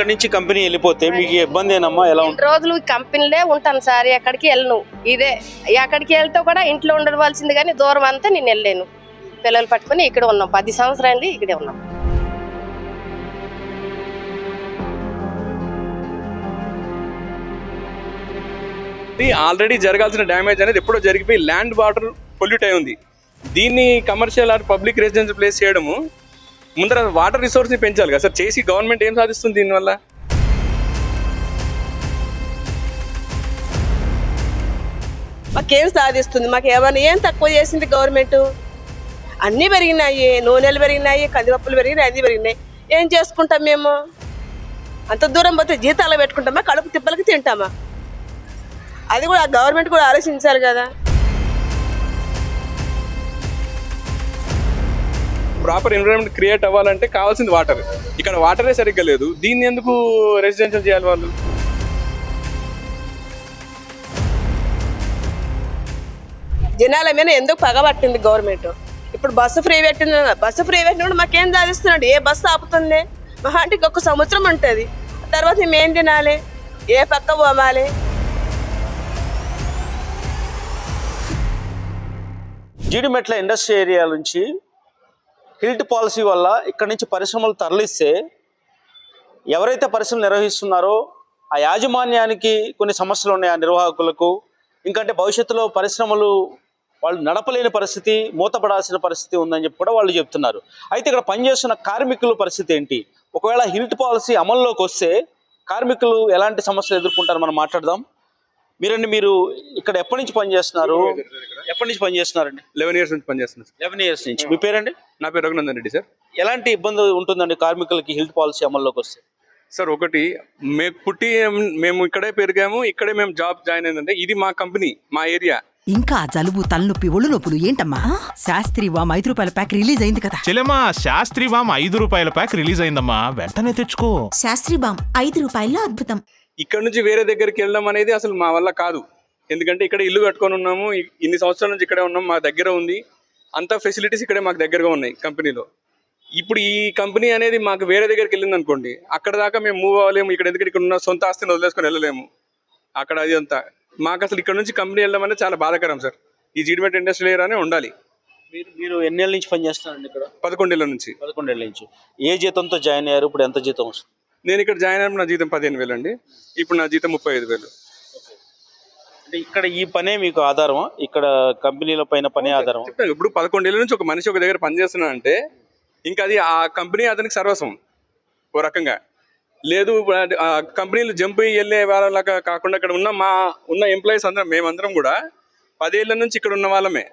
ఇక్కడి నుంచి కంపెనీ వెళ్ళిపోతే మీకు ఇబ్బంది ఏనమ్మా? ఎలా ఉంటుంది రోజులు కంపెనీలే ఉంటాను సార్ ఎక్కడికి వెళ్ళను. ఇదే ఎక్కడికి వెళ్తే కూడా ఇంట్లో ఉండవలసింది కానీ దూరం అంతా నేను వెళ్ళాను పిల్లలు పట్టుకొని ఇక్కడ ఉన్నాం. పది సంవత్సరాలు ఇక్కడే ఉన్నాం. ఆల్రెడీ జరగాల్సిన డ్యామేజ్ అనేది ఎప్పుడో జరిగిపోయి ల్యాండ్ వాటర్ పొల్యూట్ అయి ఉంది. దీన్ని commercial or public residential place చేయడము ముందర వాటర్ రిసోర్స్ని పెంచాలి కదా సార్. చేసి గవర్నమెంట్ ఏం సాధిస్తుంది దీనివల్ల? మాకేం సాధిస్తుంది? మాకు ఏమైనా ఏం తక్కువ చేసింది గవర్నమెంట్ అన్నీ పెరిగినాయి. నూనెలు పెరిగినాయి కందిపప్పులు పెరిగినాయి అన్నీ పెరిగినాయి. ఏం చేసుకుంటాం మేము? అంత దూరం పోతే జీతాలు పెట్టుకుంటామా? కడుపు తిప్పలకి తింటామా? అది కూడా గవర్నమెంట్ కూడా ఆలోచించాలి కదా. ప్రాపర్ ఎన్విరాన్మెంట్ క్రియేట్ అవ్వాలంటే కావాల్సింది వాటర్ ఇక్కడ వాటరే సరిగ్గా లేదు. దీన్ని ఎందుకు రెసిడెన్షియల్ చేయాలి వాళ్ళు? జనాల మీద ఎందుకు పగబట్టింది గవర్నమెంట్ ఇప్పుడు బస్సు ఫ్రీ పెట్టింది బస్సు ఫ్రీ పెట్టినప్పుడు మాకేం సాధిస్తున్నాడు? ఏ బస్సు ఆపుతుంది? మహా అంటే ఇంకొక సంవత్సరం ఉంటుంది. తర్వాత మేమేం తినాలి? ఏ పక్క పోమాలి జీడిమెట్ల ఇండస్ట్రీ ఏరియా నుంచి హిల్ట్ పాలసీ వల్ల ఇక్కడి నుంచి పరిశ్రమలు తరలిస్తే ఎవరైతే పరిశ్రమలు నిర్వహిస్తున్నారో ఆ యాజమాన్యానికి కొన్ని సమస్యలు ఉన్నాయి ఆ నిర్వాహకులకు. ఇంకంటే భవిష్యత్తులో పరిశ్రమలు వాళ్ళు నడపలేని పరిస్థితి మూతపడాల్సిన పరిస్థితి ఉందని చెప్పి కూడా వాళ్ళు చెప్తున్నారు. అయితే ఇక్కడ పనిచేస్తున్న కార్మికుల పరిస్థితి ఏంటి? ఒకవేళ హిల్ట్ పాలసీ అమల్లోకి వస్తే కార్మికులు ఎలాంటి సమస్యలు ఎదుర్కొంటారు? మనం మాట్లాడదాం. మీరండి మీరు ఇక్కడ ఎప్పటి నుంచి పనిచేస్తున్నారు? ఎప్పటి నుంచి పనిచేస్తున్నారండి? లెవెన్ ఇయర్స్ నుంచి పనిచేస్తున్నాను సార్. లెవెన్ ఇయర్స్ నుంచి. మీ పేరండి? నా పేరు రఘునందన్ రెడ్డి సార్. ఎలాంటి ఇబ్బంది ఉంటుందండి కార్మికులకి హెల్త్ పాలసీ అమల్లోకి వస్తే? సార్ ఒకటి మేము పుట్టి మేము ఇక్కడే పెరిగాము ఇక్కడే మేము జాబ్ జాయిన్ అయిందంటే ఇది మా కంపెనీ మా ఏరియా. ఇంకా జలుబు తలనొప్పి ఒళ్ళు నొప్పులు ఏంటమ్మా? శాస్త్రి వామ్ ఐదు రూపాయల ప్యాక్ రిలీజ్ అయింది కదా. చెల్లెమ్మా శాస్త్రి వామ్ ఐదు రూపాయల ప్యాక్ రిలీజ్ అయిందమ్మా. వెంటనే తెచ్చుకో. శాస్త్రి బామ్ ఐదు రూపాయల్లో అద్భుతం. ఇక్కడ నుంచి వేరే దగ్గరికి వెళ్ళడం అనేది అసలు మా వల్ల కాదు. ఎందుకంటే ఇక్కడ ఇల్లు కట్టుకొని ఉన్నాము. ఇన్ని సంవత్సరాల నుంచి ఇక్కడే ఉన్నాం. మా దగ్గర ఉంది. అంత ఫెసిలిటీస్ ఇక్కడే మాకు దగ్గరగా ఉన్నాయి కంపెనీలో. ఇప్పుడు ఈ కంపెనీ అనేది మాకు వేరే దగ్గరికి వెళ్ళింది అనుకోండి అక్కడ దాకా మేము మూవ్ అవ్వలేము. ఇక్కడ ఎందుకంటే ఇక్కడ ఉన్న సొంత ఆస్తిని వదిలేసుకొని వెళ్ళలేము. అక్కడ అది అంతా. మాకు అసలు ఇక్కడ నుంచి కంపెనీ వెళ్ళడం అనేది చాలా బాధాకరం సార్. ఈ జీడిమెట్ ఇండస్ట్రీ ఏరియానే ఉండాలి. మీరు మీరు ఎన్నేళ్ళ నుంచి పనిచేస్తున్నారండి ఇక్కడ? పదకొండేళ్ళ నుంచి. పదకొండేళ్ళ నుంచి. ఏ జీతంతో జాయిన్ అయ్యారు? ఇప్పుడు ఎంత జీతం వస్తుంది? నేను ఇక్కడ జాయిన్ అయినప్పుడు నా జీతం పదిహేను వేలు అండి. ఇప్పుడు నా జీతం ముప్పై ఐదు వేలు. అంటే ఇక్కడ ఈ పనే మీకు ఆధారమా? ఇక్కడ కంపెనీల పైన పనే ఆధారం చెప్తాను. ఇప్పుడు పదకొండేళ్ళ నుంచి ఒక మనిషి ఒక దగ్గర పనిచేస్తున్నా అంటే ఇంకా అది ఆ కంపెనీ అతనికి సర్వస్వం ఓ రకంగా. లేదు కంపెనీలు జంప్ అయ్యి వెళ్ళే వాళ్ళలాగా కాకుండా ఇక్కడ ఉన్న మా ఉన్న ఎంప్లాయీస్ అందరం మేమందరం కూడా పదేళ్ళ నుంచి ఇక్కడ ఉన్న వాళ్ళమే.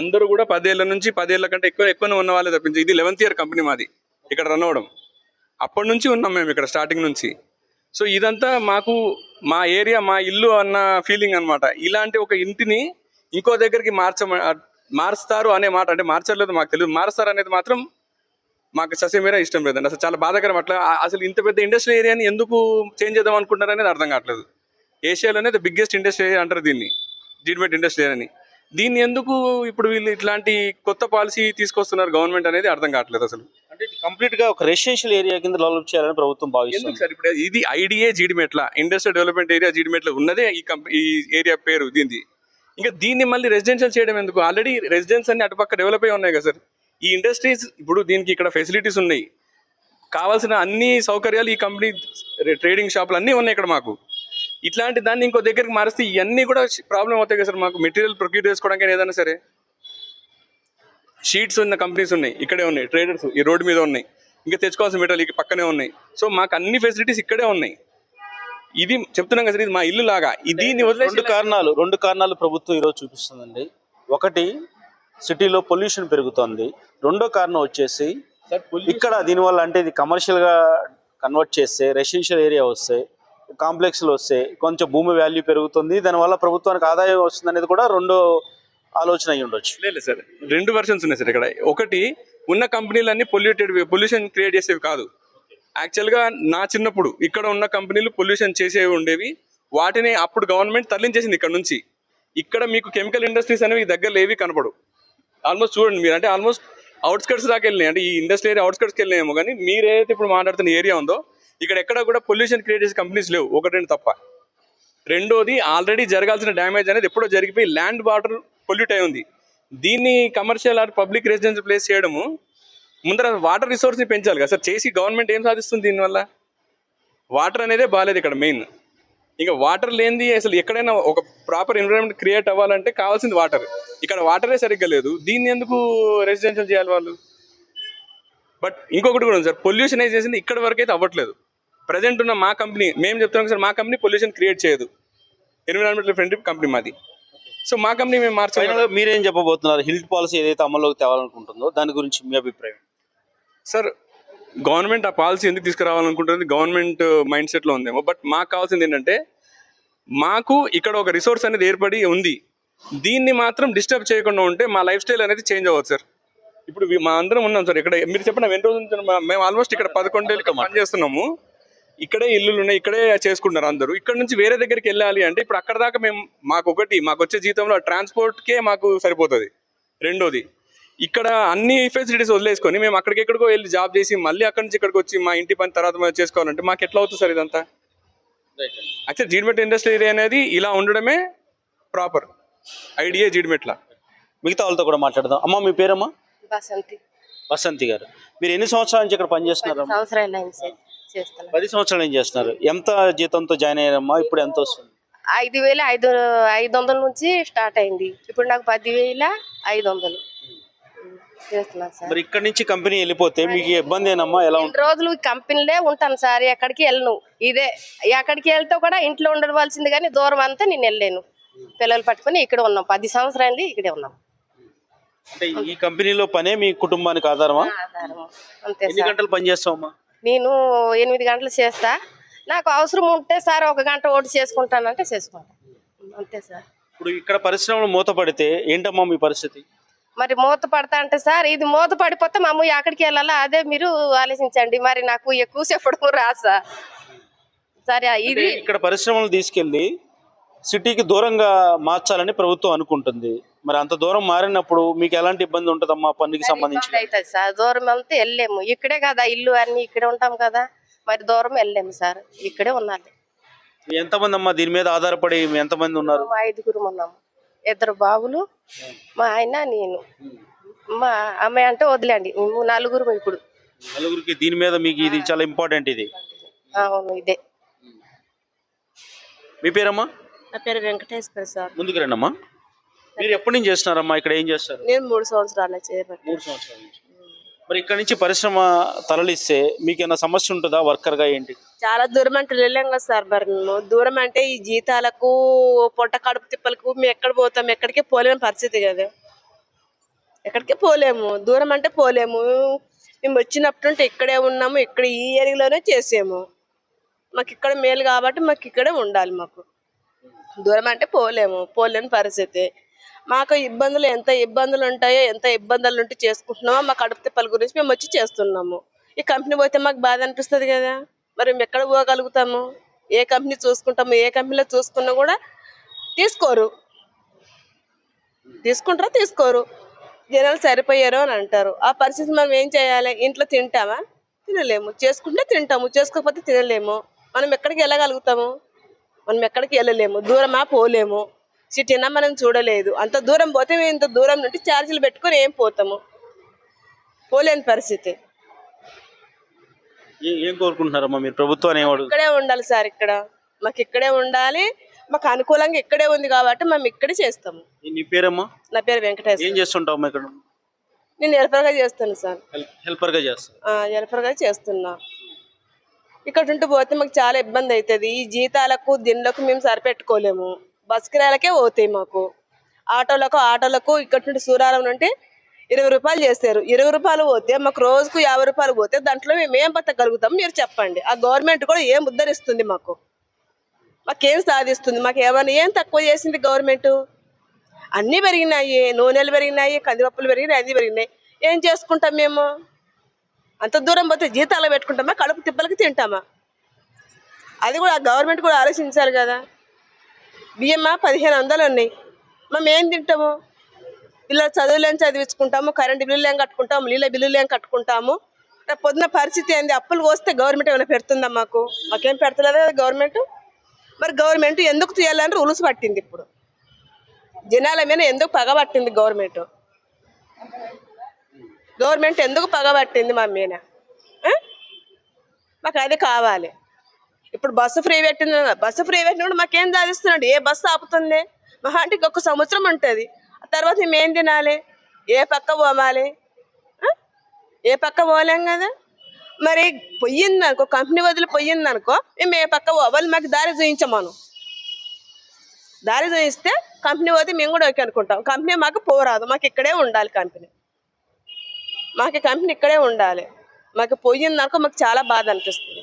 అందరూ కూడా పదేళ్ళ నుంచి పదేళ్ళ కంటే ఎక్కువ ఎక్కువనే ఉన్న వాళ్ళే తప్పించి ఇది లెవెన్త్ ఇయర్ కంపెనీ మాది. ఇక్కడ రన్ అవ్వడం. అప్పటి నుంచి ఉన్నాం మేము ఇక్కడ స్టార్టింగ్ నుంచి. సో ఇదంతా మాకు మా ఏరియా మా ఇల్లు అన్న ఫీలింగ్ అన్నమాట. ఇలాంటి ఒక ఇంటిని ఇంకో దగ్గరికి మార్చ మారుస్తారు అనే మాట అంటే మార్చలేదు మాకు తెలియదు మారుస్తారు అనేది మాత్రం మాకు సస్యమేరా ఇష్టం లేదండి. అసలు చాలా బాధాకరం అట్లా. అసలు ఇంత పెద్ద ఇండస్ట్రియల్ ఏరియాని ఎందుకు చేంజ్ చేద్దాం అనుకుంటున్నారు అనేది అర్థం కావట్లేదు. ఏషియాలోనే ద బిగ్గెస్ట్ ఇండస్ట్రీ ఏరియా అంటారు దీన్ని. జీడిమెట్ ఇండస్ట్రీ అని దీన్ని ఎందుకు ఇప్పుడు వీళ్ళు ఇట్లాంటి కొత్త పాలసీ తీసుకొస్తున్నారు గవర్నమెంట్ అనేది అర్థం కావట్లేదు అసలు. కంప్లీట్గా ఒక రెసిడెన్షియల్ ఏరియా కింద డెవలప్ చేయాలని ప్రభుత్వం ఎందుకు భావిస్తుంది సార్ ఇప్పుడు ఇది IDA Jeedimetla industrial development area Jeedimetla ఉన్నదే ఈ కంప్ ఈ ఏరియా పేరు దీనిది. ఇంకా దీన్ని మళ్ళీ రెసిడెన్షియల్ చేయడం ఎందుకు? ఆల్రెడీ రెసిడెన్స్ అన్ని అటుపక్క డెవలప్ అయి ఉన్నాయి కదా సార్. ఈ ఇండస్ట్రీస్ ఇప్పుడు దీనికి ఇక్కడ ఫెసిలిటీస్ ఉన్నాయి. కావాల్సిన అన్ని సౌకర్యాలు ఈ కంపెనీ ట్రేడింగ్ షాపులు అన్నీ ఉన్నాయి ఇక్కడ మాకు. ఇట్లాంటి దాన్ని ఇంకో దగ్గరికి మారిస్తే ఇవన్నీ కూడా ప్రాబ్లం అవుతాయి కదా సార్ మాకు. మెటీరియల్ ప్రొక్యూర్ చేసుకోవడానికి ఏదైనా సరే. షీట్స్ ఉన్న కంపెనీస్ ఉన్నాయి ఇక్కడే ఉన్నాయి ట్రేడర్స్ ఈ రోడ్డు మీద ఉన్నాయి ఇంకా తెచ్చుకోవాల్సిన మెటీరియల్ ఇక్కడ పక్కనే ఉన్నాయి. సో మాకు అన్ని ఫెసిలిటీస్ ఇక్కడే ఉన్నాయి. ఇది చెప్తున్నాం కదా సార్ ఇది మా ఇల్లు లాగా. ఇది రెండు కారణాలు రెండు కారణాలు ప్రభుత్వం ఈరోజు చూపిస్తుందండి. ఒకటి సిటీలో పొల్యూషన్ పెరుగుతోంది. రెండో కారణం వచ్చేసి ఇక్కడ దీనివల్ల అంటే ఇది కమర్షియల్గా కన్వర్ట్ చేస్తే రెసిడెన్షియల్ ఏరియా వస్తే కాంప్లెక్స్లు వస్తే కొంచెం భూమి వాల్యూ పెరుగుతుంది. దానివల్ల ప్రభుత్వానికి ఆదాయం వస్తుంది అనేది కూడా రెండో ఆలోచన అయి ఉండొచ్చు. లేదు సార్. రెండు వెర్షన్స్ ఉన్నాయి సార్ ఇక్కడ. ఒకటి ఉన్న కంపెనీలన్నీ పొల్యూటెడ్ పొల్యూషన్ క్రియేట్ చేసేవి కాదు. యాక్చువల్గా నా చిన్నప్పుడు ఇక్కడ ఉన్న కంపెనీలు పొల్యూషన్ చేసేవి ఉండేవి. వాటిని అప్పుడు గవర్నమెంట్ తరలించేసింది ఇక్కడ నుంచి. ఇక్కడ మీకు కెమికల్ ఇండస్ట్రీస్ అనేవి దగ్గర దగ్గరలో ఏవి కనపడు ఆల్మోస్ట్ చూడండి మీరు అంటే ఆల్మోస్ట్ అవుట్స్కట్స్ దాకా వెళ్ళినాయి. అంటే ఈ ఇండస్ట్రీ ఏరియా అవుట్స్కట్స్కి వెళ్ళినాయేమో కానీ మీరు ఏదైతే ఇప్పుడు మాట్లాడుతున్న ఏరియా ఉందో ఇక్కడ ఎక్కడ కూడా పొల్యూషన్ క్రియేట్ చేసే కంపెనీస్ లేవు. ఒకటి రెండు తప్ప. రెండోది ఆల్రెడీ జరగాల్సిన డ్యామేజ్ అనేది ఎప్పుడో జరిగిపోయి ల్యాండ్ వాటర్ పొల్యూట్ అయి ఉంది. దీన్ని commercial or public residential place చేయడము ముందర వాటర్ రిసోర్స్ని పెంచాలి కదా. సార్ చేసి గవర్నమెంట్ ఏం సాధిస్తుంది దీనివల్ల? వాటర్ అనేదే బాగాలేదు ఇక్కడ మెయిన్ ఇంకా వాటర్ లేనిది అసలు ఎక్కడైనా ఒక ప్రాపర్ ఎన్విరాన్మెంట్ క్రియేట్ అవ్వాలంటే కావాల్సింది వాటర్ ఇక్కడ వాటరే సరిగ్గా లేదు. దీన్ని ఎందుకు రెసిడెన్షియల్ చేయాలి వాళ్ళు? బట్ ఇంకొకటి కూడా ఉంది సార్ పొల్యూషన్ అయితే చేసింది ఇక్కడ వరకు అయితే అవ్వట్లేదు. ప్రజెంట్ ఉన్న మా కంపెనీ మేము చెప్తున్నాం సార్ మా కంపెనీ పొల్యూషన్ క్రియేట్ చేయదు. ఎన్విరాన్మెంటల్ ఫ్రెండ్లీ కంపెనీ మాది. సో మా కంపెనీ మేము ఫైనల్గా మీరేం చెప్పబోతున్నారు? హిల్ట్ పాలసీ ఏదైతే అమల్లోకి తేవాలనుకుంటుందో దాని గురించి మీ అభిప్రాయం? సార్ గవర్నమెంట్ ఆ పాలసీ ఎందుకు తీసుకురావాలనుకుంటుంది? గవర్నమెంట్ మైండ్ సెట్లో ఉందేమో. బట్ మాకు కావాల్సింది ఏంటంటే మాకు ఇక్కడ ఒక రిసోర్స్ అనేది ఏర్పడి ఉంది. దీన్ని మాత్రం డిస్టర్బ్ చేయకుండా ఉంటే మా లైఫ్ స్టైల్ అనేది చేంజ్ అవ్వదు సార్. ఇప్పుడు మా అందరం ఉన్నాం సార్. ఇక్కడ మీరు చెప్పిన ఎన్ని రోజుల నుంచి మేము ఆల్మోస్ట్ ఇక్కడ పదకొండేళ్ళు పని చేస్తున్నాము ఇక్కడే ఇల్లులు ఉన్నాయి ఇక్కడే చేసుకుంటున్నారు అందరూ. ఇక్కడ నుంచి వేరే దగ్గరికి వెళ్ళాలి అంటే ఇప్పుడు అక్కడ దాకా మేము మాకు ఒకటి మాకు వచ్చే జీతంలో ట్రాన్స్పోర్ట్కే మాకు సరిపోతుంది. రెండోది ఇక్కడ అన్ని ఫెసిలిటీస్ వదిలేసుకొని మేము అక్కడికి ఎక్కడికో వెళ్ళి జాబ్ చేసి మళ్ళీ అక్కడి నుంచి ఇక్కడికి వచ్చి మా ఇంటి పని తర్వాత మేము చేసుకోవాలంటే మాకు ఎట్లా అవుతుంది సార్ ఇదంతా? యాక్చువల్ జీడిమెట్ ఇండస్ట్రీ ఏరియా అనేది ఇలా ఉండడమే ప్రాపర్. ఐడియా జీడిమెట్ల. మిగతా వాళ్ళతో కూడా మాట్లాడదాం. అమ్మ మీ పేరమ్మా? బసంతి వసంతి గారు. మీరు ఎన్ని సంవత్సరాల నుంచి ఇక్కడ పనిచేస్తున్నారు? సంవత్సరాలు పది సంవత్సరాలు ఏం చేస్తున్నారు? ఎంత జీతంతో జాయిన్ అయ్యారమ్మా? ఇప్పుడు ఎంత వస్తుంది? ఐదు వేల ఐదు ఐదు వందల నుంచి స్టార్ట్ అయింది. ఇప్పుడు నాకు పది వేల ఐదు వందలు. చేస్తున్నాను సార్. మరి ఇక్కడ నుంచి కంపెనీ వెళ్ళిపోతే మీకు ఇబ్బంది ఏనమ్మా? ఎలా ఉంటుంది రోజులు కంపెనీలే ఉంటాను సార్ ఎక్కడికి వెళ్ళను. ఇదే ఎక్కడికి వెళ్తే కూడా ఇంట్లో ఉండవలసింది కానీ దూరం అంతా నేను వెళ్ళాను పిల్లలు పట్టుకొని ఇక్కడ ఉన్నాం. పది సంవత్సరాలు ఇక్కడే ఉన్నాం. అంటే ఈ కంపెనీలో పనే మీ కుటుంబానికి ఆధారమా? ఆధారం. అంతే ఎన్ని సార్. గంటలు పని చేస్తావమ్మా? నేను ఎనిమిది గంటలు చేస్తా. నాకు అవసరం ఉంటే సార్ ఒక గంట ఓటు చేసుకుంటానంటే చేసుకుంటాను అంతే సార్. ఇప్పుడు ఇక్కడ పరిశ్రమలు మూతపడితే ఏంటమ్మా మీ పరిస్థితి? మరి మూత పడతా అంటే సార్ ఇది మూత పడిపోతే మా అమ్మ ఎక్కడికి వెళ్ళాలా? అదే మీరు ఆలోచించండి. మరి నాకు ఎక్కువ చెప్పడం రాదు సార్. ఇది ఇక్కడ పరిశ్రమలు తీసుకెళ్ళి సిటీకి దూరంగా మార్చాలని ప్రభుత్వం అనుకుంటుంది. మరి అంత దూరం మారినప్పుడు మీకు ఎలాంటి ఇబ్బంది ఉంటుందమ్మా పనికి సంబంధించి అవుతుంది సార్. దూరం వెళ్తే వెళ్ళలేము. ఇక్కడే కదా ఇల్లు అన్ని ఇక్కడే ఉంటాం కదా. మరి దూరం వెళ్ళలేము సార్. ఇక్కడే ఉన్నది ఎంతమంది అమ్మా దీని మీద ఆధారపడి ఎంతమంది ఉన్నారు? మా ఐదుగురు ఉన్నాము. ఇద్దరు బాబులు మా ఆయన నేను. మా అమ్మాయి అంటే వదిలేండి. మేము నలుగురు ఇప్పుడు. నలుగురికి దీని మీద మీకు ఇది చాలా ఇంపార్టెంట్ ఇది. అవును ఇదే. మీ పేరమ్మా? నా పేరు వెంకటేశ్వర సార్. ముందుకు రండి అమ్మా మీరు ఎప్పటి నుంచి చేస్తున్నారమ్మా? ఇక్కడ ఏం చేస్తారు? నేను మూడు సంవత్సరాలు చేయబట్టి. మూడు సంవత్సరాల నుంచి. మరి ఇక్కడ నుంచి పరిశ్రమ తరలిస్తే మీకు ఏమైనా సమస్య ఉంటుందా వర్కర్గా ఏంటి? చాలా దూరం అంటే వెళ్ళాం కదా సార్ మరి. మేము దూరం అంటే ఈ జీతాలకు పొట్ట కడుపు తిప్పలకు మేము ఎక్కడ పోతాం? ఎక్కడికి పోలేని పరిస్థితి కదా. ఎక్కడికి పోలేము. దూరం అంటే పోలేము. మేము వచ్చినప్పుడు అంటే ఇక్కడే ఉన్నాము. ఇక్కడ ఈ ఏరియాలోనే చేసాము. మాకు ఇక్కడ మేలు కాబట్టి మాకు ఇక్కడే ఉండాలి మాకు. దూరం అంటే పోలేము. పోలేని పరిస్థితి. మాకు ఇబ్బందులు ఎంత ఇబ్బందులు ఉంటాయో ఎంత ఇబ్బందులు ఉంటే చేసుకుంటున్నామో మా కడుపు తిప్పల గురించి మేము వచ్చి చేస్తున్నాము. ఈ కంపెనీ పోతే మాకు బాధ అనిపిస్తుంది కదా. మరి మేము ఎక్కడ పోగలుగుతాము? ఏ కంపెనీ చూసుకుంటాము? ఏ కంపెనీలో చూసుకున్నా కూడా తీసుకోరు. తీసుకుంటారా? తీసుకోరు. జనాలు సరిపోయారు అని అంటారు. ఆ పరిస్థితి మనం ఏం చేయాలి? ఇంట్లో తింటామా? తినలేము. చేసుకుంటే తింటాము. చేసుకోకపోతే తినలేము. మనం ఎక్కడికి వెళ్ళగలుగుతాము? మనం ఎక్కడికి వెళ్ళలేము. దూరమా? పోలేము. సిటీనా మనం చూడలేదు. అంత దూరం పోతే మేము ఇంత దూరం నుండి ఛార్జీలు పెట్టుకొని ఏం పోతాము? పోలేని పరిస్థితి. ఏ- కోరుకుంటున్నారమ్మా మీరు? ప్రభుత్వాన్ని ఇక్కడే ఉండాలి సార్ ఇక్కడ. మాకు ఇక్కడే ఉండాలి. మాకు అనుకూలంగా ఇక్కడే ఉంది కాబట్టి మేము ఇక్కడే చేస్తాము. నీ పేరమ్మా? నా పేరు వెంకటేశ్వర ఏం చేస్తుంటావమ్మా ఇక్కడ? నేను ఎలపరగా చేస్తాను సార్. హెల్ప్ హెల్పర్గా చేస్తున్నా. ఇక్కడ ఉంటూ పోతే మాకు చాలా ఇబ్బంది అవుతుంది. ఈ జీతాలకు దీనిలకు మేము సరిపెట్టుకోలేము. బస్ కిరాయలకే పోతాయి మాకు. ఆటోలకు ఆటోలకు ఇక్కడ నుండి సూరారం నుండి ఇరవై రూపాయలు చేస్తారు. ఇరవై రూపాయలు పోతే మాకు రోజుకు యాభై రూపాయలు పోతే దాంట్లో మేము ఏం బతకగలుగుతాం మీరు చెప్పండి. ఆ గవర్నమెంట్ కూడా ఏం ఉద్ధరిస్తుంది మాకు? మాకేం సాధిస్తుంది? మాకు ఏమైనా ఏం తక్కువ చేసింది గవర్నమెంట్? అన్నీ పెరిగినాయి. నూనెలు పెరిగినాయి కందిపప్పులు పెరిగినాయి అన్నీ పెరిగినాయి. ఏం చేసుకుంటాం మేము? అంత దూరం పోతే జీతాలు పెట్టుకుంటామా? కడుపు తిప్పలకి తింటామా? అది కూడా గవర్నమెంట్ కూడా ఆలోచించాలి కదా. బియ్యమా? పదిహేను వందలు ఉన్నాయి. మేము ఏం తింటాము. పిల్లల చదువులేం చదివించుకుంటాము? కరెంటు బిల్లులు ఏం కట్టుకుంటాము? నీళ్ళ బిల్లులు ఏం కట్టుకుంటాము? రేపు పొద్దున పరిస్థితి ఏంది? అప్పులు కోస్తే గవర్నమెంట్ ఏమైనా పెడుతుందా మాకు? మాకేం పెడతలేదు గవర్నమెంట్? మరి గవర్నమెంట్ ఎందుకు తీయాలని రూల్స్ పట్టింది ఇప్పుడు. జనాల మీద ఎందుకు పగబట్టింది గవర్నమెంట్? గవర్నమెంట్ ఎందుకు పగబట్టింది మా మీద? మాకు అది కావాలి. ఇప్పుడు బస్సు ఫ్రీ పెట్టింది బస్సు ఫ్రీ పెట్టినప్పుడు మాకేం సాధిస్తున్నాడు? ఏ బస్సు ఆపుతుంది? మహా అంటే ఇంకొక సంవత్సరం ఉంటుంది. ఆ తర్వాత మేమేం తినాలి? ఏ పక్క పోవాలి? ఏ పక్క పోలేం కదా? మరి పొయ్యింది అనుకో కంపెనీ వదిలి పొయ్యింది అనుకో మేము ఏ పక్క పోవాలి మాకు దారి చూపించమను. దారి చూపిస్తే కంపెనీ పోతే మేము కూడా ఓకే అనుకుంటాం. కంపెనీ మాకు పోరాదు. మాకు ఇక్కడే ఉండాలి కంపెనీ. మాకు కంపెనీ ఇక్కడే ఉండాలి. మాకు పోయింది అనుకో మాకు చాలా బాధ అనిపిస్తుంది.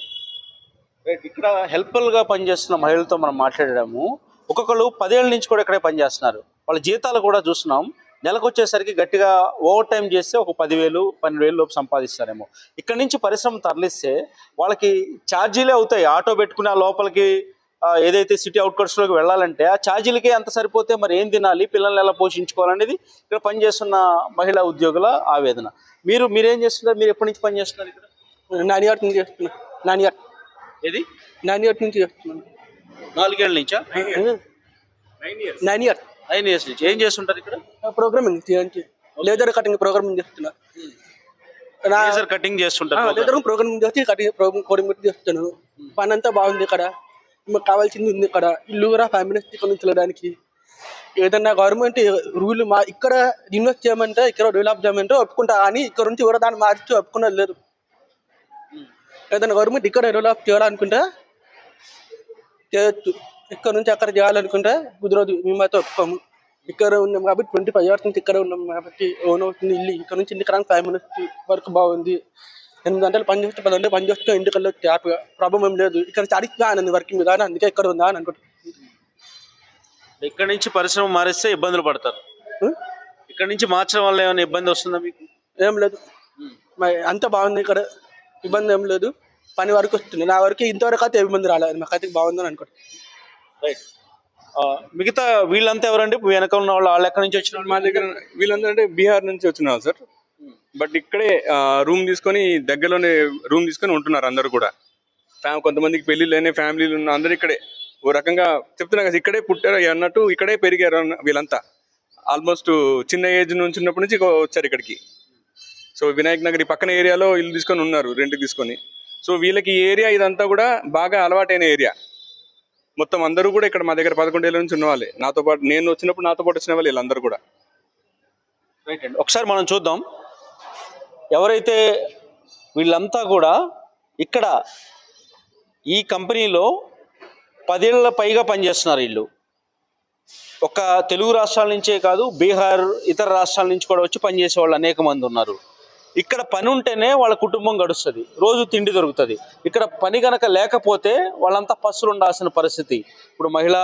రైట్ ఇక్కడ హెల్ప్ఫుల్గా పనిచేస్తున్న మహిళలతో మనం మాట్లాడాము. ఒక్కొక్కరు పదేళ్ళ నుంచి కూడా ఇక్కడే పనిచేస్తున్నారు. వాళ్ళ జీతాలు కూడా చూస్తున్నాం. నెలకు వచ్చేసరికి గట్టిగా ఓవర్ టైం చేస్తే ఒక పదివేలు పన్నెండు వేలు లోపు సంపాదిస్తారేమో. ఇక్కడ నుంచి పరిశ్రమ తరలిస్తే వాళ్ళకి ఛార్జీలే అవుతాయి. ఆటో పెట్టుకుని ఆ లోపలికి ఏదైతే సిటీ అవుట్కట్స్లోకి వెళ్ళాలంటే ఆ ఛార్జీలకే అంత సరిపోతే మరి ఏం తినాలి? పిల్లల్ని ఎలా పోషించుకోవాలనేది ఇక్కడ పనిచేస్తున్న మహిళా ఉద్యోగుల ఆవేదన. మీరు మీరేం చేస్తున్నారు? మీరు ఎప్పటి నుంచి పనిచేస్తున్నారు ఇక్కడ? నైన్ ఇయర్స్ నుంచి చేస్తున్నా. ఏది? నైన్ ఇయర్స్ నుంచి చేస్తున్నాను. నాలుగేళ్ళ నుంచా? నైన్ ఇయర్ నైన్ ఇయర్స్ నుంచి. ఏం చేస్తుంటారు ఇక్కడ? ప్రోగ్రామింగ్ లేజర్ కటింగ్ ప్రోగ్రామింగ్ చేస్తున్నా. నా లేజర్ కటింగ్ చేస్తుంటారు లేజర్ ప్రోగ్రామింగ్ చేసి కటింగ్ కోడింగ్ చేస్తున్నాను. పని అంతా బాగుంది ఇక్కడ. మాకు కావాల్సింది ఉంది ఇక్కడ. ఇల్లు కూడా ఫ్యామిలీస్ ఇక్కడ నుంచి వెళ్ళడానికి ఏదన్నా గవర్నమెంట్ రూల్ మా ఇక్కడ ఇన్వెస్ట్ చేయమంటే ఇక్కడ డెవలప్ చేయమంటే ఒప్పుకుంటా. కానీ ఇక్కడ నుంచి కూడా దాన్ని మార్చి ఒప్పుకున్నది లేదు. ఏదైనా గవర్నమెంట్ ఇక్కడ డెవలప్ చేయాలనుకుంటే చేయొచ్చు ఇక్కడ నుంచి అక్కడ చేయాలనుకుంటే కుదరదు. మేమైతే ఒప్పుకోము. ఇక్కడ ఉన్నాం కాబట్టి ట్వంటీ ఫైవ్ ఇయర్స్ నుంచి ఇక్కడ ఉన్నాం కాబట్టి ఓన్ అవుతుంది ఇల్లు. ఇక్కడ నుంచి ఇంటికి రాని ఫైవ్ మినిట్స్ వర్క్ బాగుంది. ఎనిమిది గంటలు పని చేస్తే పది గంటలు పని చేస్తే ఇంటికి వెళ్ళొచ్చు. హ్యాపీగా ప్రాబ్లం ఏం లేదు. ఇక్కడ చడికి అని వర్కింగ్ కానీ అందుకే ఇక్కడ ఉందా. అని అనుకుంటున్నాను ఇక్కడ నుంచి పరిశ్రమ మారిస్తే ఇబ్బందులు పడతారు? ఇక్కడ నుంచి మార్చడం వల్ల ఏమైనా ఇబ్బంది వస్తుందా మీకు? ఏం లేదు. అంత బాగుంది ఇక్కడ. ఇబ్బంది ఏం లేదు. పని వరకు వస్తుంది. నా వరకు ఇంతవరకు అయితే ఇబ్బంది రాలేదు. మాకైతే బాగుందని అనుకుంటున్నాను. రైట్ మిగతా వీళ్ళంతా ఎవరండి? వెనక ఉన్న వాళ్ళు వాళ్ళు ఎక్కడి నుంచి వచ్చిన వాళ్ళు? మా దగ్గర వీళ్ళందరూ అంటే బీహార్ నుంచి వచ్చిన వాళ్ళు సార్ బట్ ఇక్కడే రూమ్ తీసుకొని దగ్గరలోనే రూమ్ తీసుకొని ఉంటున్నారు అందరూ కూడా. ఫ్యామ్ కొంతమందికి పెళ్ళిళ్ళు అయిన ఫ్యామిలీలు ఉన్న అందరూ ఇక్కడే. ఓ రకంగా చెప్తున్నా కదా ఇక్కడే పుట్టారు అన్నట్టు ఇక్కడే పెరిగారు అన్న వీళ్ళంతా. ఆల్మోస్ట్ చిన్న ఏజ్ నుంచి ఉన్నప్పటి నుంచి వచ్చారు ఇక్కడికి. సో వినాయక్ నగర్ ఈ పక్కన ఏరియాలో ఇల్లు తీసుకొని ఉన్నారు రెంట్ తీసుకొని. సో వీళ్ళకి ఈ ఏరియా ఇదంతా కూడా బాగా అలవాటైన ఏరియా. మొత్తం అందరూ కూడా ఇక్కడ మా దగ్గర పదకొండేళ్ళ నుంచి ఉన్నవాళ్ళే. నాతో పాటు నేను వచ్చినప్పుడు నాతో పాటు వచ్చిన వాళ్ళు వీళ్ళందరూ కూడా. రైట్ అండి ఒకసారి మనం చూద్దాం. ఎవరైతే వీళ్ళంతా కూడా ఇక్కడ ఈ కంపెనీలో పదేళ్ళ పైగా పనిచేస్తున్నారు వీళ్ళు. ఒక తెలుగు రాష్ట్రాల నుంచే కాదు బీహార్ ఇతర రాష్ట్రాల నుంచి కూడా వచ్చి పనిచేసే వాళ్ళు అనేక మంది ఉన్నారు. ఇక్కడ పని ఉంటేనే వాళ్ళ కుటుంబం గడుస్తుంది. రోజు తిండి దొరుకుతుంది. ఇక్కడ పని గనక లేకపోతే వాళ్ళంతా పసులు ఉండాల్సిన పరిస్థితి. ఇప్పుడు మహిళ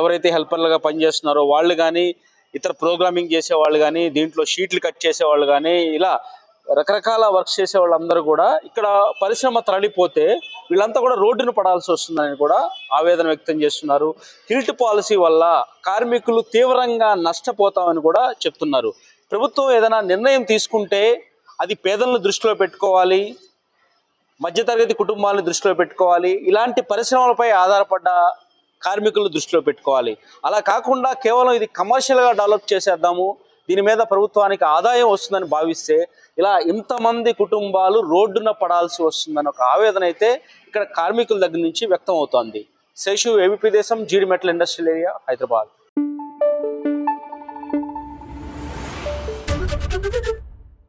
ఎవరైతే హెల్పర్లుగా పనిచేస్తున్నారో వాళ్ళు కానీ ఇతర ప్రోగ్రామింగ్ చేసే వాళ్ళు కానీ దీంట్లో షీట్లు కట్ చేసే వాళ్ళు కానీ ఇలా రకరకాల వర్క్స్ చేసే వాళ్ళందరూ కూడా ఇక్కడ పరిశ్రమ తరలిపోతే వీళ్ళంతా కూడా రోడ్డును పడాల్సి వస్తుందని కూడా ఆవేదన వ్యక్తం చేస్తున్నారు. హిల్ట్ పాలసీ వల్ల కార్మికులు తీవ్రంగా నష్టపోతామని కూడా చెప్తున్నారు. ప్రభుత్వం ఏదైనా నిర్ణయం తీసుకుంటే అది పేదలను దృష్టిలో పెట్టుకోవాలి మధ్యతరగతి కుటుంబాలను దృష్టిలో పెట్టుకోవాలి ఇలాంటి పరిశ్రమలపై ఆధారపడ్డ కార్మికులను దృష్టిలో పెట్టుకోవాలి. అలా కాకుండా కేవలం ఇది కమర్షియల్గా డెవలప్ చేసేద్దాము దీని మీద ప్రభుత్వానికి ఆదాయం వస్తుందని భావిస్తే ఇలా ఇంతమంది కుటుంబాలు రోడ్డున పడాల్సి వస్తుందని ఒక ఆవేదన అయితే ఇక్కడ కార్మికుల దగ్గర నుంచి వ్యక్తం అవుతోంది Seshu ABP Desam Jeedimetla industrial area Hyderabad.